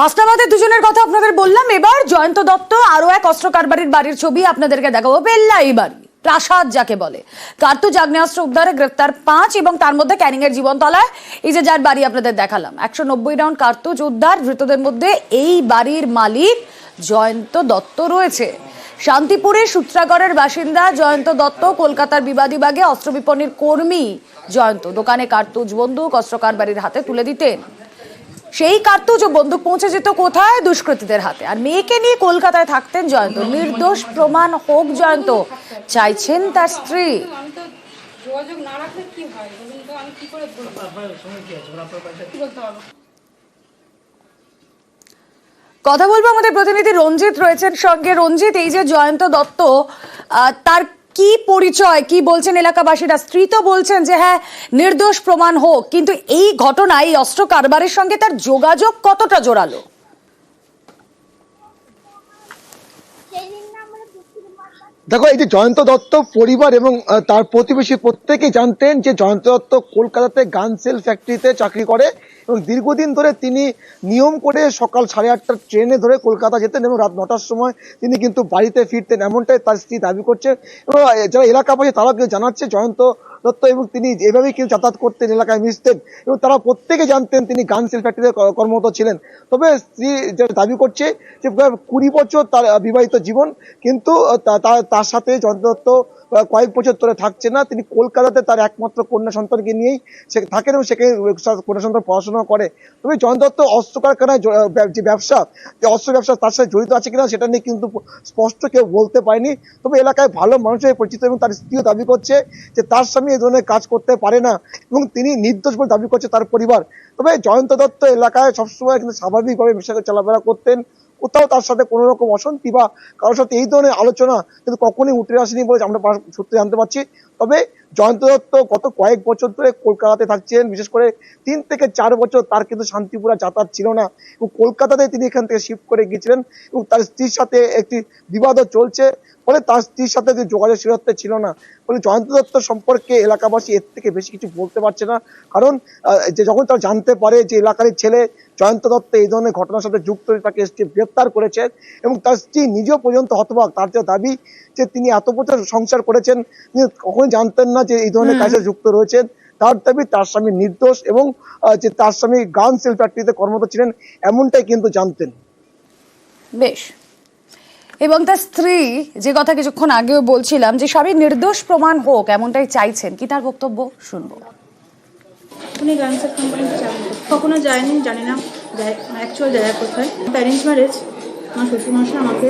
হাসনাবাদের দুজনের কথা আপনাদের বললাম। এবার জয়ন্ত দত্ত আরও এক অস্ত্র কারবারির বাড়ির ছবি আপনাদেরকে দেখাবো। বেল্লাই বাড়ি, প্রাসাদ যাকে বলে। কার্তুজ আগ্নেয়াস্ত্র উদ্ধারে গ্রেফতার পাঁচ এবং তার মধ্যে ক্যানিং এর জীবনতলায়। এই যে যার বাড়ি আপনাদের দেখালাম, একশো নব্বই রাউন্ড কার্তুজ উদ্ধার, ধৃতদের মধ্যে এই বাড়ির মালিক জয়ন্ত দত্ত রয়েছে। শান্তিপুরের সূত্রাগড়ের বাসিন্দা জয়ন্ত দত্ত, কলকাতার বিবাদীবাগে অস্ত্র বিপণীর কর্মী জয়ন্ত। দোকানে কার্তুজ, বন্দুক, অস্ত্র কারবারির হাতে তুলে দিতেন। সেই কার্তুজ ও বন্দুক পৌঁছে যেত কোথায়? দুষ্কৃতীদের হাতে। আর মেয়েকে নিয়ে কলকাতায় থাকতেন জয়ন্ত। নির্দোষ প্রমাণ হোক জয়ন্ত, চাইছেন তার স্ত্রী। কথা বলব আমাদের প্রতিনিধি রঞ্জিত রয়েছেন সঙ্গে। রঞ্জিত, এই যে জয়ন্ত দত্ত তার কি পরিচয়, কি বলছেন এলাকাবাসীরা? স্ত্রী তো বলছেন যে হ্যাঁ নির্দোষ প্রমাণ হোক, কিন্তু এই ঘটনায় এই অস্ত্র কারবারের সঙ্গে তার যোগাযোগ কতটা জোরালো? দেখো, এই যে জয়ন্ত দত্ত পরিবার এবং তার প্রতিবেশী প্রত্যেকেই জানতেন যে জয়ন্ত দত্ত কলকাতাতে গান সেল ফ্যাক্টরিতে চাকরি করে এবং দীর্ঘদিন ধরে তিনি নিয়ম করে সকাল সাড়ে আটটার ট্রেনে ধরে কলকাতা যেতেন এবং রাত নটার সময় তিনি কিন্তু বাড়িতে ফিরতেন। এমনটাই তার স্ত্রী দাবি করছে এবং যারা এলাকাবাসী তারা কিন্তু জানাচ্ছে জয়ন্ত দত্ত এবং তিনি এভাবেই কিন্তু যাতায়াত করতেন এলাকায় মিশতেন এবং তারা প্রত্যেকে জানতেন তিনি গান সেল ফ্যাক্টরিতে কর্মরত ছিলেন। তবে স্ত্রী যেটা দাবি করছে যে কুড়ি বছর তার বিবাহিত জীবন কিন্তু তার সাথে জয়ন্ত দত্ত কয়েক বছর ধরে থাকছে না। তিনি কলকাতাতে তার একমাত্র কন্যা সন্তানকে নিয়েই সে, থাকেন এবং সেখানে কন্যা সন্তান পড়াশোনা করে। তবে জয়ন্ত দত্ত অস্ত্র কারখানায় যে ব্যবসা, যে অস্ত্র ব্যবসা তার সাথে জড়িত আছে কিনা সেটা নিয়ে কিন্তু স্পষ্ট কেউ বলতে পারেনি। তবে এলাকায় ভালো মানুষ হয়ে পরিচিত এবং তার স্ত্রীও দাবি করছে যে তার স্বামী এই ধরনের কাজ করতে পারে না এবং তিনি নির্দোষ বলে দাবি করছে তার পরিবার। তবে জয়ন্ত দত্ত এলাকায় সবসময় কিন্তু স্বাভাবিকভাবে মিশাকে চলাফেরা করতেন। কোথাও তার সাথে কোনো রকম অশান্তি বা কারোর সাথে এই ধরনের আলোচনা কিন্তু কখনোই উঠে আসেনি বলে আমরা সূত্রে জানতে পারছি। তবে জয়ন্ত দত্ত গত কয়েক বছর ধরে কলকাতাতে থাকছেন। বিশেষ করে তিন থেকে চার বছর তার কিন্তু শান্তিপুরা যাতায়াত ছিল না। এবং কলকাতাতে তিনি এখান থেকে শিফট করে গিয়েছিলেন এবং তার স্ত্রীর সাথে একটি বিবাদও চলছে। ফলে তার স্ত্রীর সাথে যে যোগাযোগ সিরত্ব ছিল না। ফলে জয়ন্ত দত্ত সম্পর্কে এলাকাবাসী এর থেকে বেশি কিছু বলতে পারছে না। কারণ যে যখন তারা জানতে পারে যে এলাকার ছেলে জয়ন্ত দত্ত এই ধরনের ঘটনার সাথে যুক্ত, তাকে STF গ্রেপ্তার করেছেন এবং তার স্ত্রী নিজেও পর্যন্ত হতবাক। তার যে দাবি যে তিনি এত বছর সংসার করেছেন, তিনি কখনোই জানতেন না যে এই ধরনের কাজে যুক্ত রয়েছেন তার দাবি তার স্বামী নির্দোষ এবং যে তার স্বামী গান সেল ফ্যাক্টরিতে কর্মরত ছিলেন এমনটাই কিন্তু জানতেন। বেশ। এবং তার স্ত্রী যে কথা কিছুক্ষণ আগেও বলছিলাম যে স্বামী নির্দোষ প্রমাণ হোক এমনটাই চাইছেন। কি তার বক্তব্য? শুনব। উনি গানসের কোম্পানিতে চাকরি কখনো যায়নি জানি না অ্যাকচুয়াল জায়গা কোথায়। অ্যারেঞ্জ ম্যারেজ আমার শ্বশুরমশাই আমাকে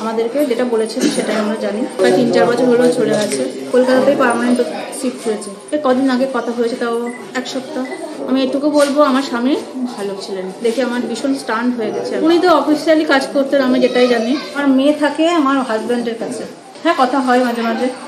আমাদেরকে যেটা বলেছেন সেটাই আমরা জানি। প্রায় তিন, চার বছর হলেও চলে গেছে। কলকাতাতেই পারমানেন্ট শিফট হয়েছে। কদিন আগে কথা হয়েছে, তাও এক সপ্তাহ। আমি এটুকু বলব, আমার স্বামী ভালো ছিলেন। দেখে আমার ভীষণ স্টান্ড হয়ে গেছে। উনি তো অফিসিয়ালি কাজ করতেন, আমি যেটাই জানি। আমার মেয়ে থাকে আমার হাজব্যান্ডের কাছে। হ্যাঁ কথা হয় মাঝে মাঝে।